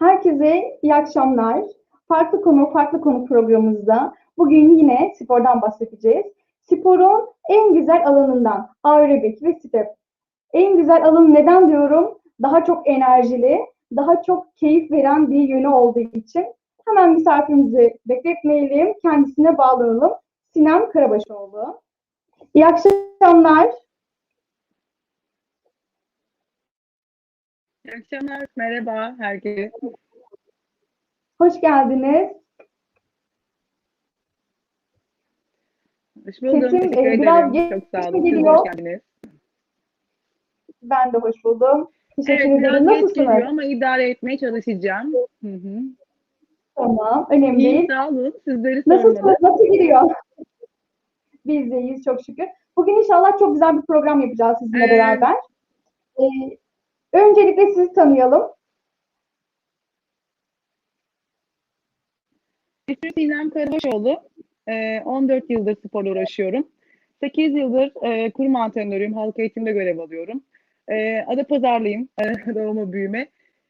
Herkese iyi akşamlar. Farklı konu, farklı konu programımızda bugün yine spordan bahsedeceğiz. Sporun en güzel alanından aerobik ve step. En güzel alanı neden diyorum? Daha çok enerjili, daha çok keyif veren bir yönü olduğu için. Hemen misafirimizi bekletmeyelim, kendisine bağlanalım. Sinem Karabaşoğlu. İyi akşamlar. İyi akşamlar, merhaba herkese. Hoş geldiniz. Hoş buldum, Sesim, teşekkür e, biraz ederim. Çok sağ olun, siz de geliyor? hoş geldiniz. Ben de hoş buldum. Teşekkür Evet, biraz ederim. geç Nasılsınız? geliyor ama idare etmeye çalışacağım. Hı hı. Tamam, önemli İyi, değil. sağ olun. Sizleri Nasılsınız? sormalı. Nasıl gidiyor? Biz de iyiyiz çok şükür. Bugün inşallah çok güzel bir program yapacağız sizinle Evet. beraber. Ee, öncelikle sizi tanıyalım. İsmim Sinem Karabaşoğlu. Ee, 14 yıldır sporla uğraşıyorum. 8 yıldır e, kurum antrenörüyüm. Halk eğitimde görev alıyorum. E, Adapazarlıyım. E, doğma büyüme.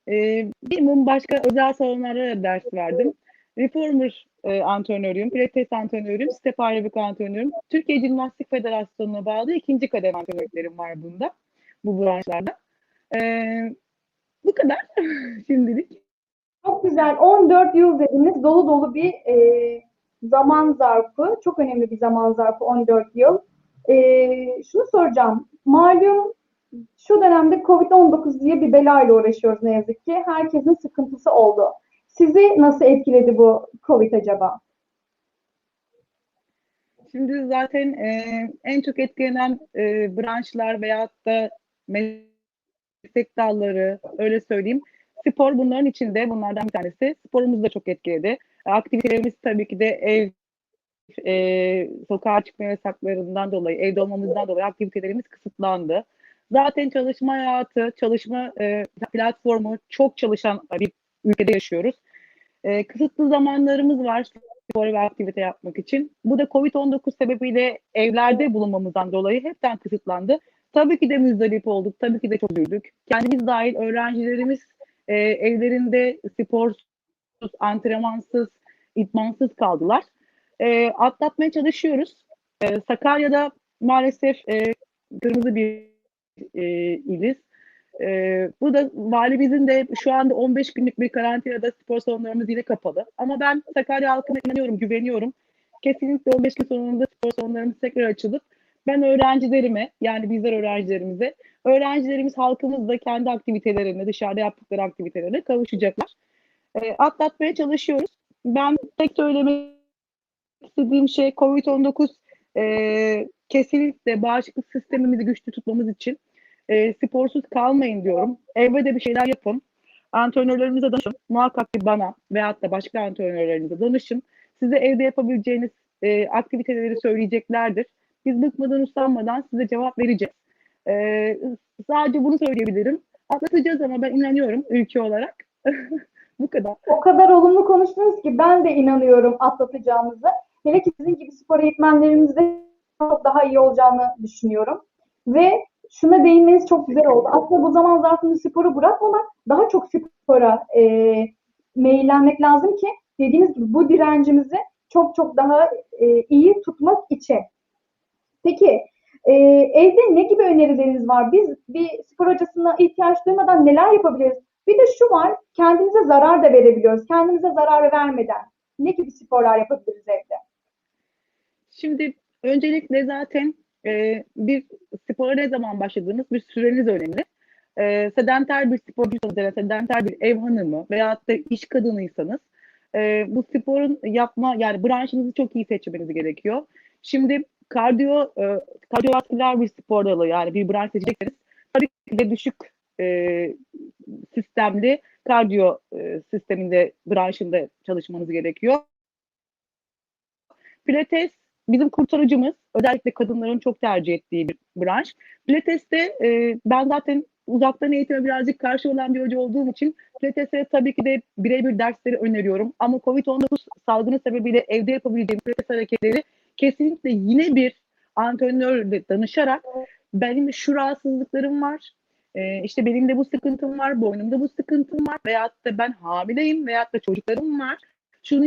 E, minimum başka özel salonlarda da ders verdim. Reformer e, antrenörüyüm. Pilates antrenörüyüm. Step aerobik antrenörüyüm. Türkiye Jimnastik Federasyonu'na bağlı ikinci kadem antrenörlerim var bunda. Bu branşlarda. E, bu kadar şimdilik. Çok güzel. 14 yıl dediniz. Dolu dolu bir e, zaman zarfı. Çok önemli bir zaman zarfı 14 yıl. E, şunu soracağım. Malum şu dönemde Covid-19 diye bir belayla uğraşıyoruz ne yazık ki. Herkesin sıkıntısı oldu. Sizi nasıl etkiledi bu Covid acaba? Şimdi zaten e, en çok etkilenen e, branşlar veyahut da meslek dalları öyle söyleyeyim. Spor bunların içinde bunlardan bir tanesi. Sporumuz da çok etkiledi. Aktivitelerimiz tabii ki de ev e, sokağa çıkma yasaklarından dolayı, evde olmamızdan dolayı aktivitelerimiz kısıtlandı. Zaten çalışma hayatı, çalışma e, platformu çok çalışan bir ülkede yaşıyoruz. E, kısıtlı zamanlarımız var spor ve aktivite yapmak için. Bu da Covid-19 sebebiyle evlerde bulunmamızdan dolayı hepten kısıtlandı. Tabii ki de müzdarip olduk, tabii ki de çok üzüldük. Kendimiz dahil öğrencilerimiz e, evlerinde sporsuz, antrenmansız, idmansız kaldılar. E, atlatmaya çalışıyoruz. E, Sakarya'da maalesef e, kırmızı bir e, iliz. Ee, bu da valimizin de şu anda 15 günlük bir karantinada spor salonlarımız yine kapalı. Ama ben Sakarya halkına inanıyorum, güveniyorum. Kesinlikle 15 gün sonunda spor salonlarımız tekrar açılıp ben öğrencilerime yani bizler öğrencilerimize öğrencilerimiz halkımız da kendi aktivitelerine dışarıda yaptıkları aktivitelerine kavuşacaklar. Ee, atlatmaya çalışıyoruz. Ben tek söylemek istediğim şey COVID-19 e, kesinlikle bağışıklık sistemimizi güçlü tutmamız için e, sporsuz kalmayın diyorum. Evde de bir şeyler yapın. Antrenörlerinize danışın. Muhakkak ki bana veyahut da başka antrenörlerinize danışın. Size evde yapabileceğiniz e, aktiviteleri söyleyeceklerdir. Biz bıkmadan usanmadan size cevap vereceğiz. E, sadece bunu söyleyebilirim. Atlatacağız ama ben inanıyorum ülke olarak. Bu kadar. O kadar olumlu konuştunuz ki ben de inanıyorum atlatacağımızı. Hele ki sizin gibi spor eğitmenlerimizde çok daha iyi olacağını düşünüyorum. Ve şuna değinmeniz çok güzel oldu. Aslında bu zaman zarfında sporu bırakmamak, daha çok spora e, meyillenmek lazım ki dediğiniz gibi bu direncimizi çok çok daha e, iyi tutmak için. Peki e, evde ne gibi önerileriniz var? Biz bir spor hocasına ihtiyaç duymadan neler yapabiliriz? Bir de şu var, kendimize zarar da verebiliyoruz. Kendimize zarar vermeden ne gibi sporlar yapabiliriz evde? Şimdi öncelikle zaten e, bir spora ne zaman başladığınız bir süreniz önemli. E, sedenter bir sporcuysanız ya sedenter bir ev hanımı veyahut da iş kadınıysanız e, bu sporun yapma yani branşınızı çok iyi seçmeniz gerekiyor. Şimdi kardiyo e, kardiyovasküler bir spor dalı yani bir branş seçecekseniz tabii ki de düşük e, sistemli kardiyo e, sisteminde branşında çalışmanız gerekiyor. Pilates bizim kurtarıcımız. Özellikle kadınların çok tercih ettiği bir branş. Pilates'te e, ben zaten uzaktan eğitime birazcık karşı olan bir hoca olduğum için Pilates'e tabii ki de birebir dersleri öneriyorum. Ama COVID-19 salgını sebebiyle evde yapabileceğim Pilates hareketleri kesinlikle yine bir antrenörle danışarak benim şu rahatsızlıklarım var. e, işte belimde bu sıkıntım var, boynumda bu sıkıntım var veyahut da ben hamileyim veyahut da çocuklarım var. Şunu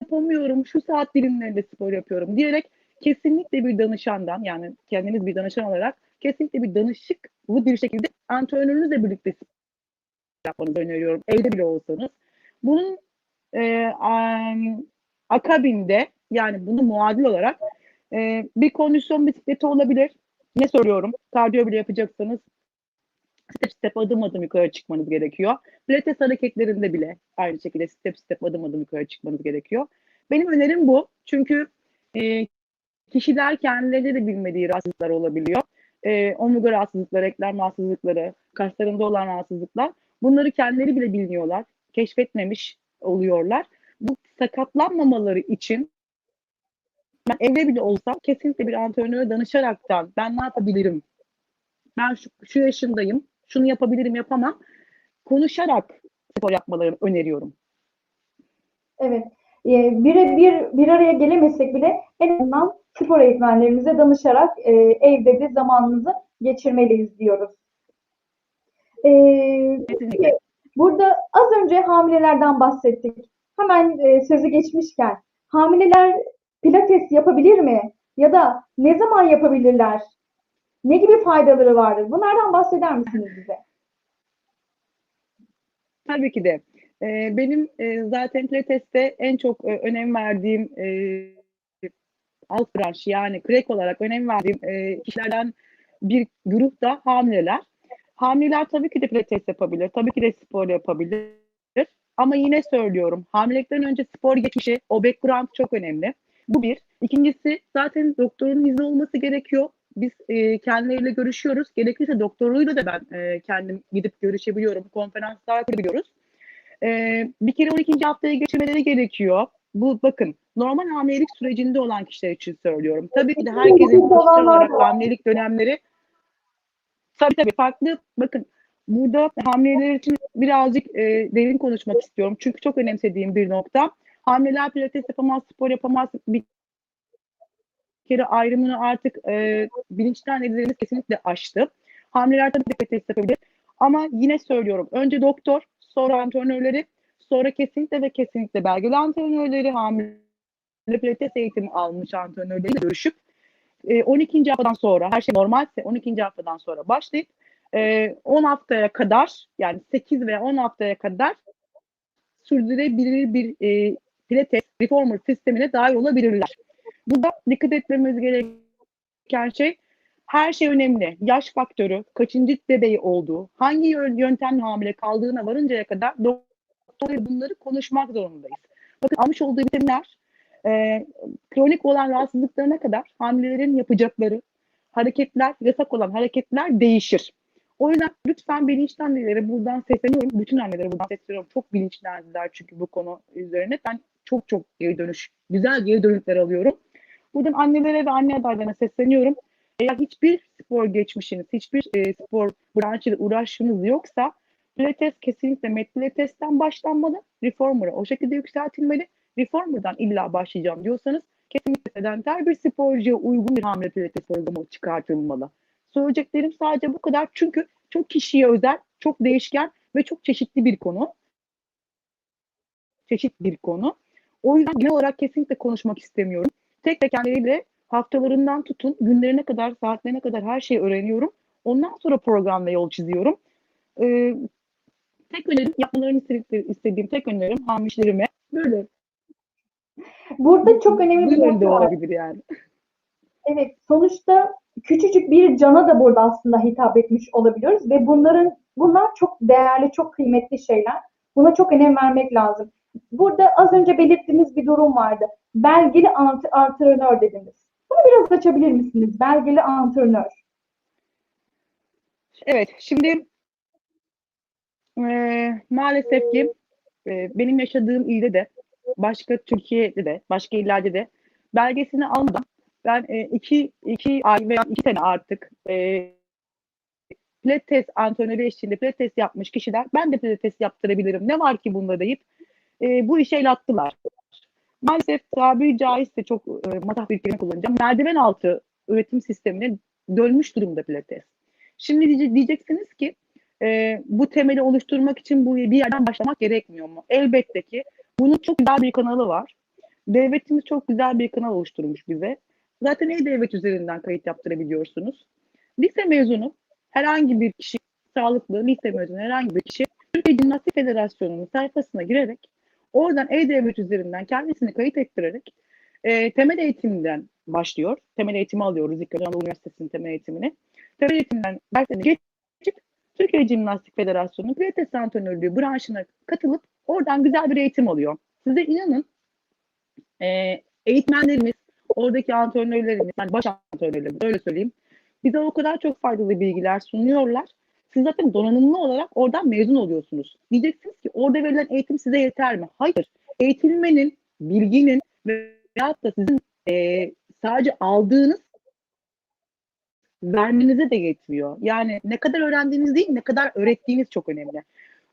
yapamıyorum, şu saat dilimlerinde spor yapıyorum diyerek kesinlikle bir danışandan yani kendiniz bir danışan olarak kesinlikle bir danışıklı bir şekilde antrenörünüzle birlikte yapmanızı öneriyorum. Evde bile olsanız. Bunun e, akabinde yani bunu muadil olarak e, bir kondisyon bisikleti olabilir. Ne soruyorum? Kardiyo bile yapacaksanız step step adım adım yukarı çıkmanız gerekiyor. Pilates hareketlerinde bile aynı şekilde step step adım adım yukarı çıkmanız gerekiyor. Benim önerim bu. Çünkü e, kişiler kendileri de bilmediği rahatsızlıklar olabiliyor. E, omurga rahatsızlıkları, eklem rahatsızlıkları, kaslarında olan rahatsızlıklar. Bunları kendileri bile bilmiyorlar. Keşfetmemiş oluyorlar. Bu sakatlanmamaları için ben evde bile olsam kesinlikle bir antrenöre danışaraktan ben ne yapabilirim? Ben şu, şu yaşındayım. Şunu yapabilirim, yapamam. Konuşarak spor yapmalarını öneriyorum. Evet. E, birebir bir araya gelemesek bile en azından spor eğitmenlerimize danışarak e, evde de zamanımızı geçirmeliyiz diyoruz. E, Kesinlikle. burada az önce hamilelerden bahsettik. Hemen e, sözü geçmişken hamileler pilates yapabilir mi? Ya da ne zaman yapabilirler? Ne gibi faydaları vardır? Bunlardan bahseder misiniz bize? Tabii ki de. Ee, benim e, zaten Pilates'te en çok e, önem verdiğim e, alt branş yani krek olarak önem verdiğim e, kişilerden bir grup da hamileler. Hamileler tabii ki de pilates yapabilir, tabii ki de spor yapabilir. Ama yine söylüyorum, hamilelikten önce spor geçmişi, o background çok önemli. Bu bir. İkincisi zaten doktorun izni olması gerekiyor. Biz e, kendileriyle görüşüyoruz. Gerekirse doktoruyla da ben e, kendim gidip görüşebiliyorum. Konferanslar kurabiliyoruz. E, bir kere 12. haftaya geçirmeleri gerekiyor. Bu bakın normal hamilelik sürecinde olan kişiler için söylüyorum. Tabii ki de herkesin kişisel olarak hamilelik dönemleri tabii tabii farklı. Bakın burada hamileler için birazcık e, derin konuşmak istiyorum. Çünkü çok önemsediğim bir nokta. Hamileler pilates yapamaz, spor yapamaz. Bir kere ayrımını artık e, bilinçten edilerimiz kesinlikle aştı. Hamileler tabii ki pilates yapabilir. Ama yine söylüyorum. Önce doktor, sonra antrenörleri, sonra kesinlikle ve kesinlikle belgeli antrenörleri, hamile pilates eğitimi almış antrenörleriyle görüşüp e, 12. haftadan sonra her şey normalse 12. haftadan sonra başlayıp e, 10 haftaya kadar yani 8 veya 10 haftaya kadar sürdürebilir bir e, pilates reformer sistemine dahil olabilirler. Burada dikkat etmemiz gereken şey her şey önemli. Yaş faktörü, kaçıncı bebeği olduğu, hangi yöntemle hamile kaldığına varıncaya kadar doktorla bunları konuşmak zorundayız. Bakın almış olduğu vitaminler e, kronik olan rahatsızlıklarına kadar hamilelerin yapacakları hareketler, yasak olan hareketler değişir. O yüzden lütfen bilinçli annelere buradan sesleniyorum. Bütün annelere buradan sesleniyorum. Çok bilinçlendiler çünkü bu konu üzerine. Ben çok çok geri dönüş, güzel geri dönüşler alıyorum. Buradan annelere ve anne adaylarına sesleniyorum. Eğer hiçbir spor geçmişiniz, hiçbir e, spor branşıyla uğraşınız yoksa Pilates kesinlikle Met Pilates'ten başlanmalı. Reformer'a o şekilde yükseltilmeli. Reformer'dan illa başlayacağım diyorsanız kesinlikle sedenter bir sporcuya uygun bir hamile pilates programı çıkartılmalı. Söyleyeceklerim sadece bu kadar çünkü çok kişiye özel, çok değişken ve çok çeşitli bir konu. Çeşit bir konu. O yüzden genel olarak kesinlikle konuşmak istemiyorum. Tek tek kendileriyle haftalarından tutun günlerine kadar, saatlerine kadar her şeyi öğreniyorum. Ondan sonra program ve yol çiziyorum. Ee, tek önerim, yapmalarını istediğim tek önerim hamilelerime böyle Burada çok önemli bir nokta var. olabilir yani. Evet, sonuçta küçücük bir cana da burada aslında hitap etmiş olabiliyoruz ve bunların bunlar çok değerli, çok kıymetli şeyler. Buna çok önem vermek lazım. Burada az önce belirttiğiniz bir durum vardı. Belgeli ant- antrenör dediniz. Bunu biraz açabilir misiniz? Belgeli antrenör. Evet, şimdi eee, maalesef ki eee, benim yaşadığım ilde de, başka Türkiye'de de, başka illerde de belgesini almadan ben e, iki, iki ay veya iki sene artık e, pilates antrenörü eşliğinde pilates yapmış kişiler ben de pilates yaptırabilirim ne var ki bunda deyip e, bu işe el attılar. Maalesef tabiri caizse çok e, matah bir kelime kullanacağım. Merdiven altı üretim sistemine dönmüş durumda pilates. Şimdi diye- diyeceksiniz ki e, bu temeli oluşturmak için bu bir yerden başlamak gerekmiyor mu? Elbette ki bunun çok güzel bir kanalı var. Devletimiz çok güzel bir kanal oluşturmuş bize. Zaten e-devlet üzerinden kayıt yaptırabiliyorsunuz. Lise mezunu herhangi bir kişi, sağlıklı lise mezunu herhangi bir kişi Türkiye Jimnastik Federasyonu'nun sayfasına girerek oradan e-devlet üzerinden kendisini kayıt ettirerek e, temel eğitimden başlıyor. Temel eğitimi alıyoruz İlk Anadolu Üniversitesi'nin temel eğitimini. Temel eğitimden derslerini geçip Türkiye Jimnastik Federasyonu'nun Pilates antrenörlüğü branşına katılıp oradan güzel bir eğitim alıyor. Size inanın e, eğitmenlerimiz, oradaki antrenörlerimiz, yani baş antrenörlerimiz öyle söyleyeyim, bize o kadar çok faydalı bilgiler sunuyorlar. Siz zaten donanımlı olarak oradan mezun oluyorsunuz. Diyeceksiniz ki orada verilen eğitim size yeter mi? Hayır. Eğitilmenin, bilginin veyahut da sizin e, sadece aldığınız vermenize de yetmiyor. Yani ne kadar öğrendiğiniz değil, ne kadar öğrettiğiniz çok önemli.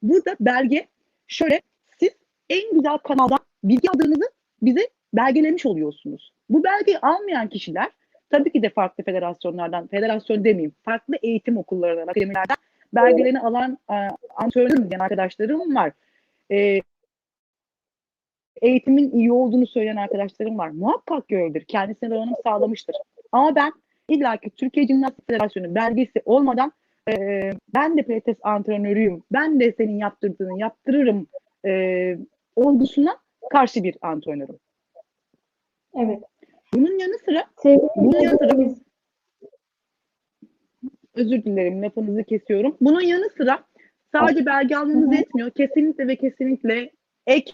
Burada belge şöyle, siz en güzel kanaldan bilgi aldığınızı bize belgelemiş oluyorsunuz. Bu belgeyi almayan kişiler tabii ki de farklı federasyonlardan, federasyon demeyeyim, farklı eğitim okullarından, akademilerden belgelerini alan antrenörüm diyen arkadaşlarım var. E, eğitimin iyi olduğunu söyleyen arkadaşlarım var. Muhakkak ki öyledir. Kendisine donanım sağlamıştır. Ama ben illaki Türkiye Jimnastik Federasyonu belgesi olmadan e, ben de pilates antrenörüyüm, ben de senin yaptırdığını yaptırırım e, olgusuna karşı bir antrenörüm. Evet. Bunun yanı sıra Sevgili Bunun yanı sıra- izleyicilerimiz, özür dilerim lafınızı kesiyorum. Bunun yanı sıra sadece belge almanız yetmiyor. Kesinlikle ve kesinlikle ek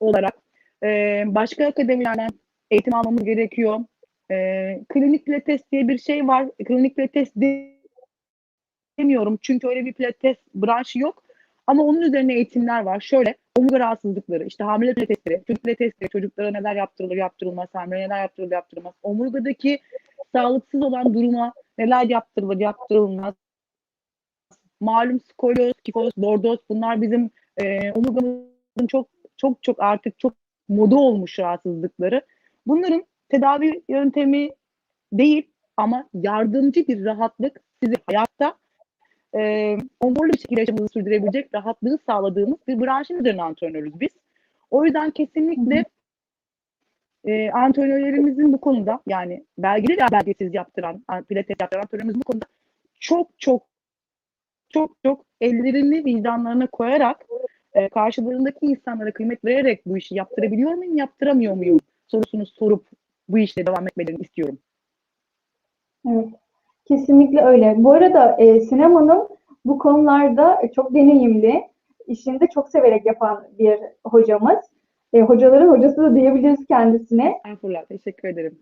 olarak e, başka akademilerden eğitim almamız gerekiyor. E, klinik pilates diye bir şey var. Klinik pilates demiyorum çünkü öyle bir pilates branşı yok. Ama onun üzerine eğitimler var. Şöyle omurga rahatsızlıkları, işte hamile pilatesleri, çocuk pilatesleri, çocuklara neler yaptırılır, yaptırılmaz, hamile neler yaptırılır, yaptırılmaz. Omurgadaki sağlıksız olan duruma neler yaptırılır, yaptırılmaz. Malum skolyoz, kifoz, lordoz bunlar bizim e, omurgamızın çok çok çok artık çok moda olmuş rahatsızlıkları. Bunların tedavi yöntemi değil ama yardımcı bir rahatlık sizi hayatta e, konforlu bir şekilde yaşamınızı sürdürebilecek rahatlığı sağladığımız bir branşın üzerine antrenörüz biz. O yüzden kesinlikle e, antrenörlerimizin bu konuda yani belgeli veya belgesiz yaptıran, an- pilates yaptıran antrenörümüz bu konuda çok çok çok çok ellerini vicdanlarına koyarak e, karşılarındaki insanlara kıymet vererek bu işi yaptırabiliyor muyum, yaptıramıyor muyum sorusunu sorup bu işle devam etmelerini istiyorum. Evet, kesinlikle öyle. Bu arada e, Sinem Hanım bu konularda çok deneyimli, işini de çok severek yapan bir hocamız. E, hocaların hocası da diyebiliriz kendisine. Estağfurullah, teşekkür ederim.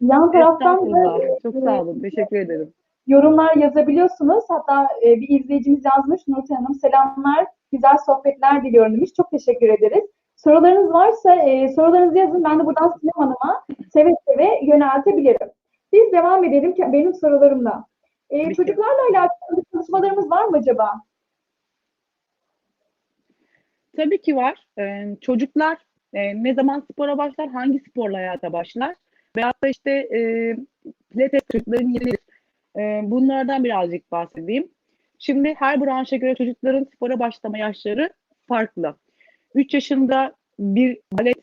Yan taraftan da çok sağ olun, teşekkür ederim. yorumlar yazabiliyorsunuz. Hatta e, bir izleyicimiz yazmış, Nurten Hanım selamlar, güzel sohbetler diliyorum demiş. Çok teşekkür ederiz. Sorularınız varsa e, sorularınızı yazın. Ben de buradan Sinem Hanım'a seve seve yöneltebilirim. Biz devam edelim benim sorularımla. E, Peki. çocuklarla alakalı çalışmalarımız var mı acaba? Tabii ki var. Ee, çocuklar e, ne zaman spora başlar, hangi sporla hayata başlar? Veyahut da işte e, pilates çocukların yeri nedir? E, bunlardan birazcık bahsedeyim. Şimdi her branşa göre çocukların spora başlama yaşları farklı. 3 yaşında bir balet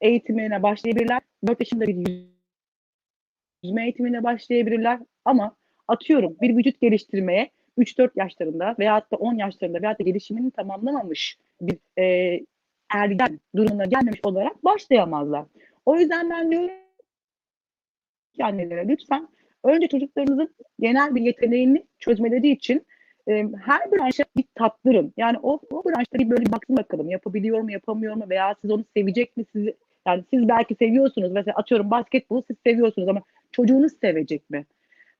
eğitimine başlayabilirler. 4 yaşında bir yüzme eğitimine başlayabilirler. Ama atıyorum bir vücut geliştirmeye 3-4 yaşlarında veyahut da 10 yaşlarında veyahut da gelişimini tamamlamamış bir e, ergen durumuna gelmemiş olarak başlayamazlar. O yüzden ben diyorum ki annelere lütfen önce çocuklarınızın genel bir yeteneğini çözmeleri için e, her branşa bir tattırın. Yani o, o branşta bir böyle baksın bakalım yapabiliyor mu yapamıyor mu veya siz onu sevecek mi sizi yani siz belki seviyorsunuz mesela atıyorum basketbolu siz seviyorsunuz ama çocuğunuz sevecek mi?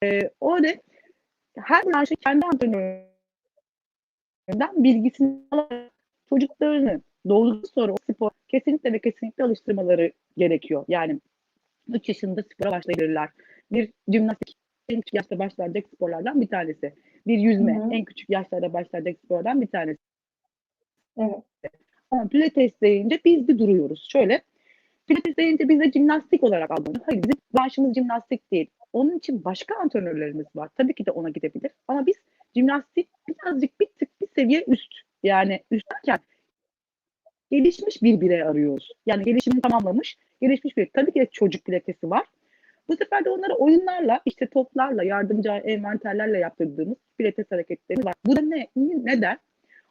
E, o ne? Her branşa kendi antrenöründen bilgisini alarak çocuklarını doğduktan sonra o spor kesinlikle ve kesinlikle alıştırmaları gerekiyor. Yani 3 yaşında spora başlayabilirler. Bir jimnastik en küçük yaşta başlayacak sporlardan bir tanesi. Bir yüzme Hı hı. en küçük yaşlarda başlayacak sporlardan bir tanesi. Evet. Ama pilates deyince biz bir duruyoruz. Şöyle, pilates deyince biz de jimnastik olarak algılanıyor. Hayır, bizim branşımız jimnastik değil. Onun için başka antrenörlerimiz var. Tabii ki de ona gidebilir. Ama biz jimnastik birazcık bir tık bir seviye üst. Yani üst derken gelişmiş bir birey arıyoruz. Yani gelişimini tamamlamış, gelişmiş bir. Tabii ki de çocuk pilatesi var. Bu sefer de onları oyunlarla, işte toplarla, yardımcı envanterlerle yaptırdığımız pilates hareketleri var. Bu da ne? Neden?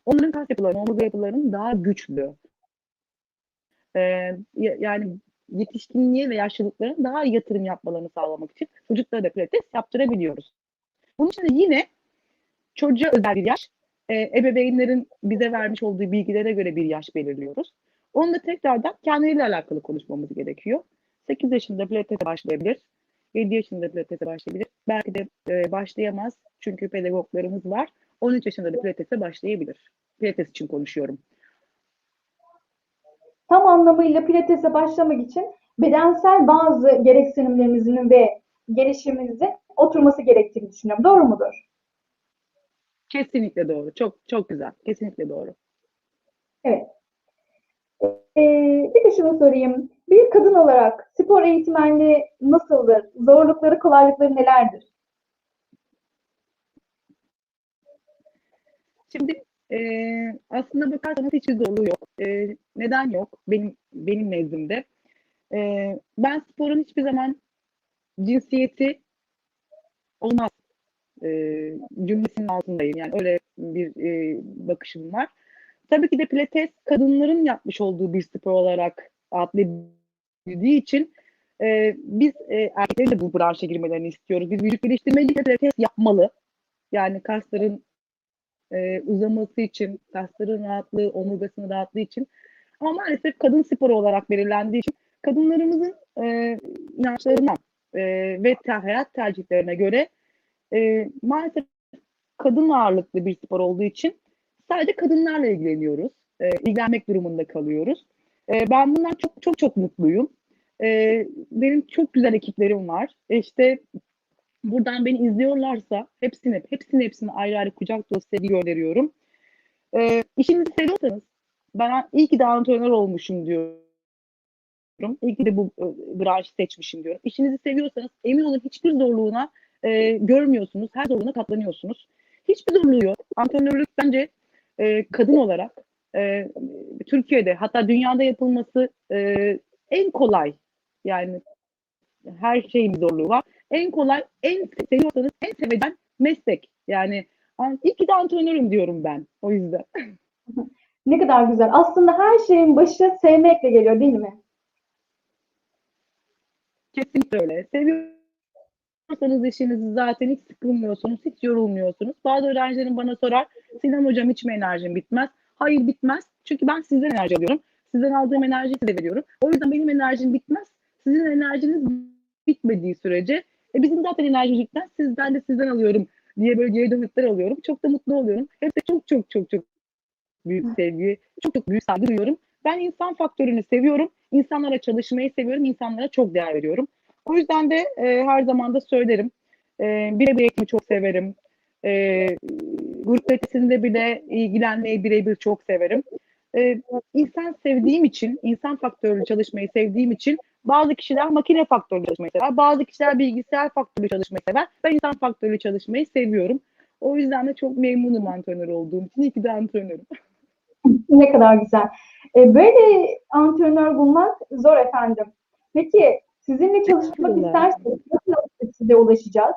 Onların kas yapılarının, omurga yapılarının daha güçlü. Ya- yani yetişkinliğe ve yaşlılıkların daha iyi yatırım yapmalarını sağlamak için çocuklara da pilates yaptırabiliyoruz. Bunun için de yine çocuğa özel bir yaş, e, ebeveynlerin bize vermiş olduğu bilgilere göre bir yaş belirliyoruz. Onu da tekrardan kendileriyle alakalı konuşmamız gerekiyor. 8 yaşında pilatese başlayabilir. 7 yaşında pilatese başlayabilir. Belki de e, başlayamaz çünkü pedagoglarımız var. 13 yaşında da pilatese başlayabilir. Pilates için konuşuyorum. Tam anlamıyla pilatese başlamak için bedensel bazı gereksinimlerimizin ve gelişimimizin oturması gerektiğini düşünüyorum. Doğru mudur? Kesinlikle doğru. Çok çok güzel. Kesinlikle doğru. Evet. Ee, bir de şunu sorayım. Bir kadın olarak spor eğitmenliği nasıldır? Zorlukları, kolaylıkları nelerdir? Şimdi e, aslında bakarsanız hiç zorluğu yok. E, neden yok? Benim benim nezdimde. E, ben sporun hiçbir zaman cinsiyeti olmaz e, cümlesinin altındayım. Yani öyle bir e, bakışım var. Tabii ki de pilates kadınların yapmış olduğu bir spor olarak adledildiği için e, biz e, erkeklerin de bu branşa girmelerini istiyoruz. Biz vücut geliştirmeci pilates yapmalı. Yani kasların e, uzaması için, kasların rahatlığı, omurgasının rahatlığı için. Ama maalesef kadın sporu olarak belirlendiği için kadınlarımızın e, inançlarına e, ve hayat tercihlerine göre e, maalesef kadın ağırlıklı bir spor olduğu için sadece kadınlarla ilgileniyoruz. E, ilgilenmek durumunda kalıyoruz. E, ben bundan çok çok çok mutluyum. E, benim çok güzel ekiplerim var. E, işte buradan beni izliyorlarsa hepsine hepsine hepsine ayrı ayrı kucak dolusu sevgi gönderiyorum. E, işinizi seviyorsanız ben iyi ki de antrenör olmuşum diyorum. İyi ki de bu e, branşı seçmişim diyorum. İşinizi seviyorsanız emin olun hiçbir zorluğuna e, görmüyorsunuz. Her zorluğuna katlanıyorsunuz. Hiçbir zorluğu yok. Antrenörlük bence e, kadın olarak e, Türkiye'de hatta dünyada yapılması e, en kolay yani her şeyin bir zorluğu var. En kolay, en seviyorsanız en sevilen meslek. Yani an- iyi ki de antrenörüm diyorum ben o yüzden. Ne kadar güzel. Aslında her şeyin başı sevmekle geliyor değil mi? Kesinlikle öyle. Seviyorsanız işinizi zaten hiç sıkılmıyorsunuz, hiç yorulmuyorsunuz. Bazı öğrencilerim bana sorar, Sinem hocam hiç mi enerjim bitmez? Hayır bitmez. Çünkü ben sizden enerji alıyorum. Sizden aldığım enerjiyi size veriyorum. O yüzden benim enerjim bitmez. Sizin enerjiniz bitmediği sürece e bizim zaten enerji bitmez. Sizden de sizden alıyorum diye böyle geri dönütler alıyorum. Çok da mutlu oluyorum. Hep de çok çok çok çok büyük sevgi, çok çok büyük saygı duyuyorum. Ben insan faktörünü seviyorum. İnsanlara çalışmayı seviyorum. İnsanlara çok değer veriyorum. O yüzden de e, her zaman da söylerim. E, birebir eğitimi çok severim. E, grup eğitiminde bile ilgilenmeyi birebir çok severim. E, insan sevdiğim için, insan faktörlü çalışmayı sevdiğim için bazı kişiler makine faktörlü çalışmayı sever. Bazı kişiler bilgisayar faktörlü çalışmayı sever. Ben insan faktörlü çalışmayı seviyorum. O yüzden de çok memnunum antrenör olduğum için. İyi ki de antrenörüm. Ne kadar güzel. E, böyle antrenör bulmak zor efendim. Peki sizinle çalışmak isterseniz nasıl size ulaşacağız?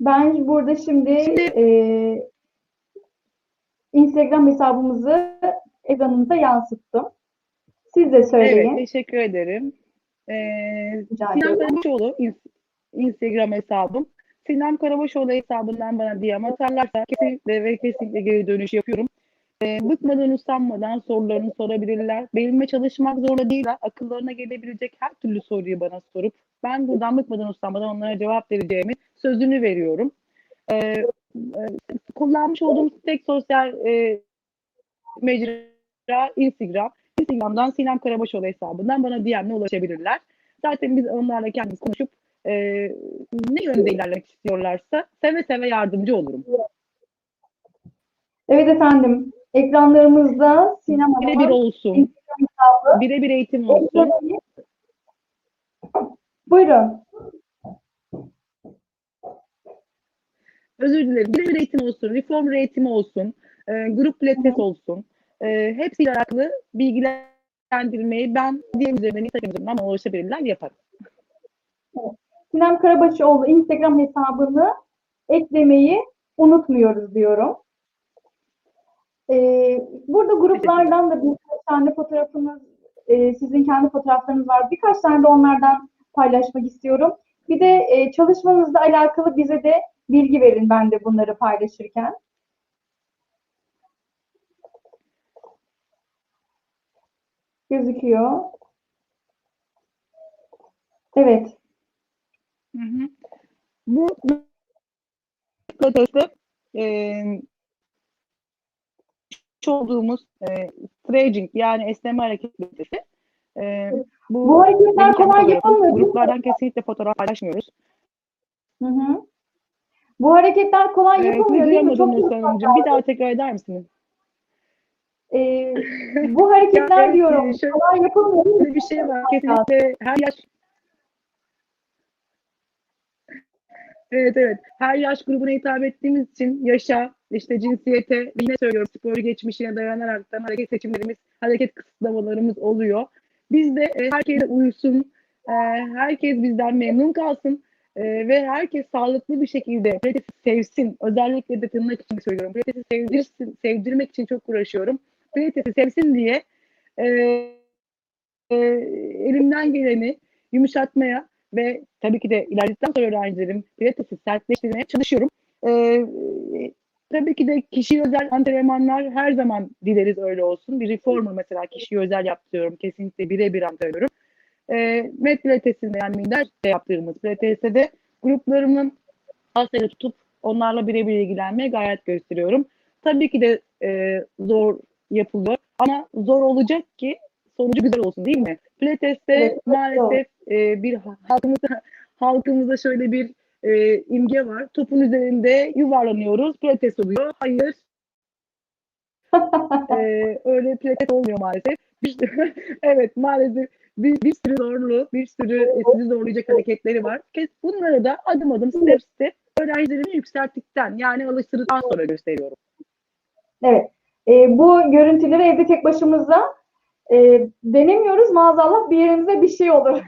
Ben burada şimdi, Şimdi- e, Instagram hesabımızı ekranınıza yansıttım. Siz de söyleyin. Evet, teşekkür ederim. Ee, Sinem. Karabaşoğlu ins- Instagram hesabım. Sinem Karabaşoğlu hesabından bana DM atarlarsa kesinlikle ve kesinlikle geri dönüş yapıyorum. Ee, bıkmadan usanmadan sorularını sorabilirler. Benimle çalışmak zorunda değiller. Akıllarına gelebilecek her türlü soruyu bana sorup ben buradan bıkmadan usanmadan onlara cevap vereceğimi sözünü veriyorum. Ee, e, kullanmış olduğum tek sosyal e, mecra Instagram. Instagram'dan Sinem Karabaşoğlu hesabından bana DM'le ulaşabilirler. Zaten biz onlarla kendimiz konuşup e, ne yönde ilerlemek istiyorlarsa seve seve yardımcı olurum. Evet efendim. Ekranlarımızda Sinem Birebir Hanım'ın olsun. Birebir eğitim olsun. Buyurun. özür dilerim. Birebir eğitim olsun, reform eğitimi olsun, e, grup pilates olsun. E, hepsiyle alakalı bilgilendirmeyi ben diğer üzerinden Instagram üzerinden bana ulaşabilirler yaparım. Sinem Karabaşoğlu Instagram hesabını eklemeyi unutmuyoruz diyorum. Ee, burada gruplardan da birkaç tane fotoğrafınız, e, sizin kendi fotoğraflarınız var. Birkaç tane de onlardan paylaşmak istiyorum. Bir de e, çalışmanızla alakalı bize de bilgi verin ben de bunları paylaşırken. Gözüküyor. Evet. Hı hı. Bu proteste e, olduğumuz e, stretching yani esneme hareketleri. E, bu, Bu hareketler kolay yapılmıyor? Gruplardan kesinlikle fotoğraf paylaşmıyoruz. Hı hı. Bu hareketler kolay E, yapılmıyor değil mi? Çok. Bir daha tekrar eder misiniz? Ee, bu hareketler Yani, diyorum e, şöyle- kolay yapılmıyor bir şey var. Kesinlikle her yaş Evet evet. Her yaş grubuna hitap ettiğimiz için yaşa, işte cinsiyete, yine söylüyorum spor geçmişine dayanaraktan hareket seçimlerimiz, hareket kısıtlamalarımız oluyor. Biz de e, herkese uysun, e, herkes bizden memnun kalsın e, ve herkes sağlıklı bir şekilde pilatesi sevsin. Özellikle de tırnak için söylüyorum. Pilatesi sevdirsin, sevdirmek için çok uğraşıyorum. Pilatesi sevsin diye e, e, elimden geleni yumuşatmaya ve tabii ki de ilerledikten sonra öğrencilerim pilatesi sertleştirmeye çalışıyorum. Ee, tabii ki de kişi özel antrenmanlar her zaman dileriz öyle olsun. Bir reformer mesela kişiye özel yaptırıyorum. Kesinlikle birebir antrenörüm. Ee, met pilatesinde yani minder de yaptığımız pilateste de gruplarımın hastayla tutup onlarla birebir ilgilenmeye gayret gösteriyorum. Tabii ki de e, zor yapılıyor ama zor olacak ki sonucu güzel olsun değil mi? Pilates'te Evet, maalesef e, bir halkımızda halkımızda şöyle bir e, imge var. Topun üzerinde yuvarlanıyoruz. Pilates oluyor. Hayır. e, öyle pilates olmuyor maalesef. Evet maalesef bir, bir sürü zorlu, bir sürü sizi zorlayacak hareketleri var. Bunları da adım adım step step öğrencilerimi yükselttikten yani alıştırdıktan sonra gösteriyorum. Evet. Ee, bu görüntüleri evde tek başımıza e, denemiyoruz. Maazallah bir yerimize bir şey olur.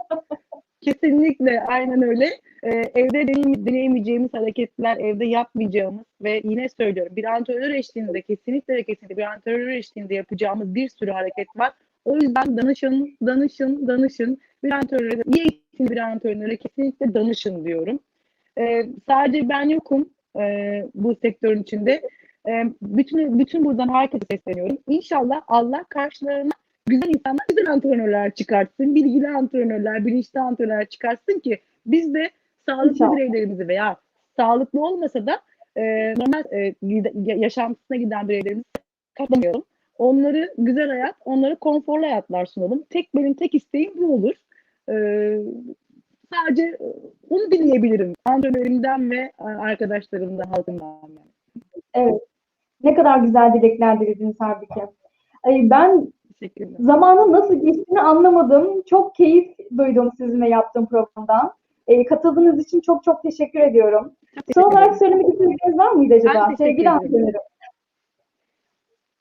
Kesinlikle aynen öyle. Ee, evde deneyim, deneyemeyeceğimiz hareketler, evde yapmayacağımız ve yine söylüyorum bir antrenör eşliğinde kesinlikle ve kesinlikle bir antrenör eşliğinde yapacağımız bir sürü hareket var. O yüzden danışın, danışın, danışın. Bir antrenöre, iyi eğitimli bir antrenöre kesinlikle danışın diyorum. Ee, sadece ben yokum e, bu sektörün içinde. E, bütün bütün buradan herkese sesleniyorum. İnşallah Allah karşılarına güzel insanlar, güzel antrenörler çıkartsın, bilgili antrenörler, bilinçli antrenörler çıkartsın ki biz de sağlıklı İnşallah. bireylerimizi veya sağlıklı olmasa da e, normal e, yaşantısına giden bireylerimizi katlamayalım. Onları güzel hayat, onları konforlu hayatlar sunalım. Tek benim tek isteğim bu olur. E, sadece onu dinleyebilirim. Antrenörümden ve e, arkadaşlarımdan, halkımdan. yani. Evet. Ne kadar güzel dilekler dilediniz halbuki. Ay, ben zamanın nasıl geçtiğini anlamadım. Çok keyif duydum sizinle yaptığım programdan. Ee, katıldığınız için çok çok teşekkür ediyorum. Teşekkür Son olarak söylemek istediğiniz var mıydı acaba? Ben teşekkür Sevgili ederim. antrenörüm.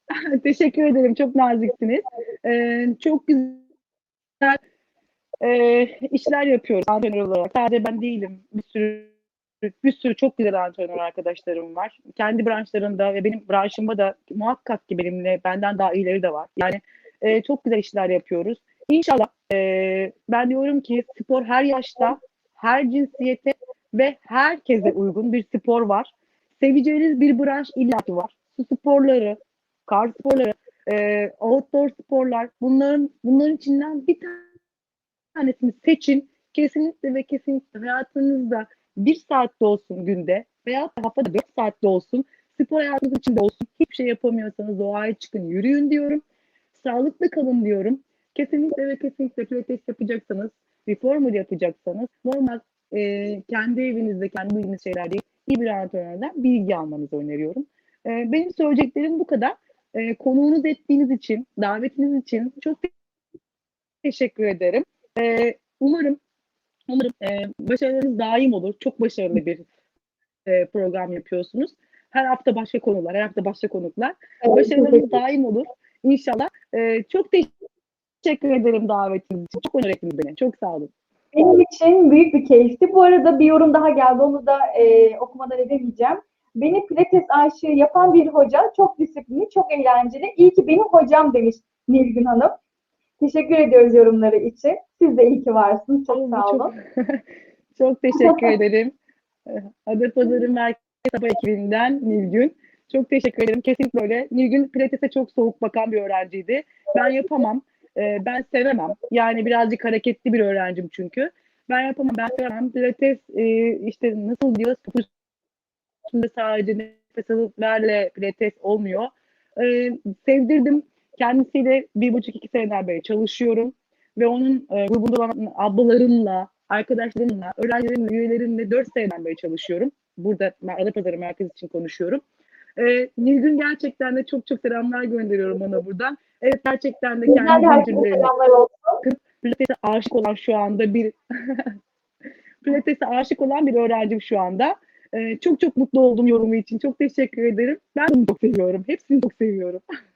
Teşekkür ederim. Çok naziksiniz. Ee, çok güzel e, işler yapıyoruz antrenör olarak. Sadece ben değilim. Bir sürü bir sürü çok güzel antrenör arkadaşlarım var. Kendi branşlarında ve benim branşımda da muhakkak ki benimle benden daha iyileri de var. Yani e, çok güzel işler yapıyoruz. İnşallah e, ben diyorum ki spor her yaşta, her cinsiyete ve herkese uygun bir spor var. Seveceğiniz bir branş illaki var. Su sporları, kar sporları, e, outdoor sporlar bunların bunların içinden bir tanesini seçin. Kesinlikle ve kesinlikle hayatınızda bir saatte olsun günde veya haftada dört saatte olsun spor hayatınız içinde olsun. Hiçbir şey yapamıyorsanız doğaya çıkın yürüyün diyorum. Sağlıklı kalın diyorum. Kesinlikle ve kesinlikle pilates yapacaksanız, reformer yapacaksanız normal e, kendi evinizde kendi bildiğiniz şeyler değil, iyi bir antrenörden bilgi almanızı öneriyorum. E, benim söyleyeceklerim bu kadar. E, konuğunuz ettiğiniz için, davetiniz için çok teşekkür ederim. E, umarım umarım e, başarılarınız daim olur. Çok başarılı bir e, program yapıyorsunuz. Her hafta başka konular, her hafta başka konuklar. Evet, Başarılarınız daim olur. İnşallah. E, çok teşekkür ederim davetiniz için. Çok onur ettiniz beni. Çok sağ olun. Benim için büyük bir keyifti. Bu arada bir yorum daha geldi. Onu da e, okumadan edemeyeceğim. Beni pilates aşığı yapan bir hoca. Çok disiplinli, çok eğlenceli. İyi ki benim hocam demiş Nilgün Hanım. Teşekkür ediyoruz yorumları için. Siz de iyi ki varsınız. Çok sağ Çok- olun. Çok teşekkür ederim. Adapazarı Merkez Sabah ekibinden Nilgün. Çok teşekkür ederim. Kesinlikle öyle. Nilgün Pilates'e çok soğuk bakan bir öğrenciydi. Ben yapamam. Ee, ben sevemem. Yani birazcık hareketli bir öğrencim çünkü. Ben yapamam. Ben sevemem. Pilates e, işte nasıl? Topu üstünde sadece nefes alıp verle pilates olmuyor. Ee, sevdirdim. Kendisiyle bir buçuk iki seneden beri çalışıyorum. Ve onun e, grubunda olan ablalarımla, arkadaşlarımla, öğrencilerimle, üyelerimle 4 seneden beri çalışıyorum. Burada Adapazarı Merkez için konuşuyorum. Ee, Nilgün gerçekten de çok çok selamlar gönderiyorum ona buradan. Evet gerçekten de kendi olsun. Pilates'e aşık olan şu anda bir Pilates'e aşık olan bir öğrencim şu anda. Ee, çok çok mutlu oldum yorumu için. Çok teşekkür ederim. Ben onu çok seviyorum. Hepsini çok seviyorum.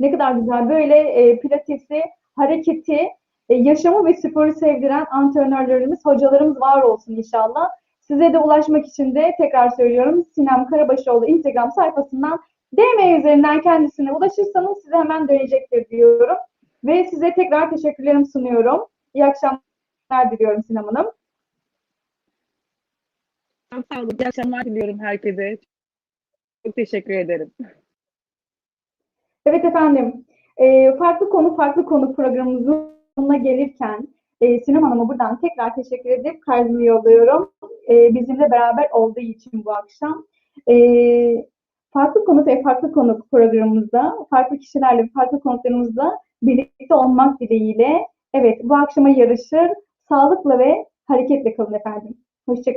Ne kadar güzel. Böyle e, pilatesi, hareketi, e, yaşamı ve sporu sevdiren antrenörlerimiz, hocalarımız var olsun inşallah. Size de ulaşmak için de tekrar söylüyorum Sinem Karabaşoğlu Instagram sayfasından DM üzerinden kendisine ulaşırsanız size hemen dönecektir diyorum. Ve size tekrar teşekkürlerimi sunuyorum. İyi akşamlar diliyorum Sinem Hanım. Sağ olun. İyi akşamlar diliyorum herkese. Çok teşekkür ederim. Evet efendim. Ee, farklı konu farklı konu programımızın sonuna gelirken e, Sinem Hanım'a buradan tekrar teşekkür edip kaydımı yolluyorum. E, bizimle beraber olduğu için bu akşam. E, farklı konuk ve farklı konuk programımızda, farklı kişilerle, farklı konuklarımızla birlikte olmak dileğiyle evet bu akşama yarışır. Sağlıkla ve hareketle kalın efendim. Hoşçakalın.